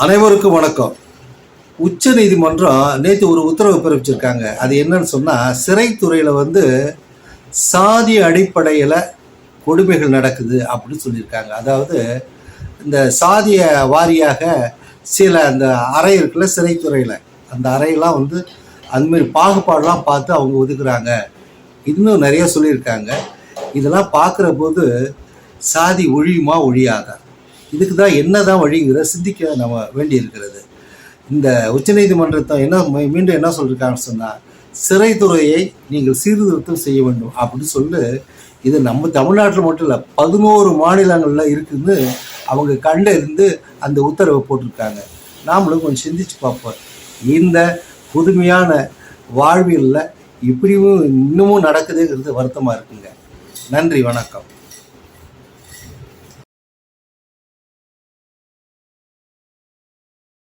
அனைவருக்கும் வணக்கம். உச்ச நீதிமன்றம் நேற்று ஒரு உத்தரவு பிறப்பிச்சிருக்காங்க. அது என்னன்னு சொன்னால் சிறைத்துறையில் வந்து சாதி அடிப்படையில் கொடுமைகள் நடக்குது அப்படின்னு சொல்லியிருக்காங்க. அதாவது இந்த சாதிய வாரியாக சில அந்த அறை இருக்குல்ல சிறைத்துறையில். அந்த அறையெல்லாம் வந்து அதுமாரி பாகுபாடெலாம் பார்த்து அவங்க ஒதுக்குறாங்க. இன்னும் நிறைய சொல்லியிருக்காங்க. இதெல்லாம் பார்க்குற போது சாதி ஒழியுமா ஒழியாதான் இதுக்கு தான் என்ன தான் வழிங்கிற சிந்திக்க நம்ம வேண்டி இருக்கிறது இந்த உச்சநீதிமன்றத்தை என்ன மீ- மீண்டும் என்ன சொல்லியிருக்காங்கன்னு சொன்னால் சிறைத்துறையை நீங்கள் சீர்திருத்தம் செய்ய வேண்டும் அப்படின்னு சொல்லி. இது நம்ம தமிழ்நாட்டில் மட்டும் இல்லை பதினோரு மாநிலங்களில் இருக்குதுன்னு அவங்க கண்டறிந்து அந்த உத்தரவை போட்டிருக்காங்க. நாமளும் கொஞ்சம் சிந்திச்சு பார்ப்போம். இந்த புதுமையான வாழ்வியலில் இப்படியும் இன்னமும் நடக்குதுங்கிறது வருத்தமாக இருக்குங்க. நன்றி வணக்கம்.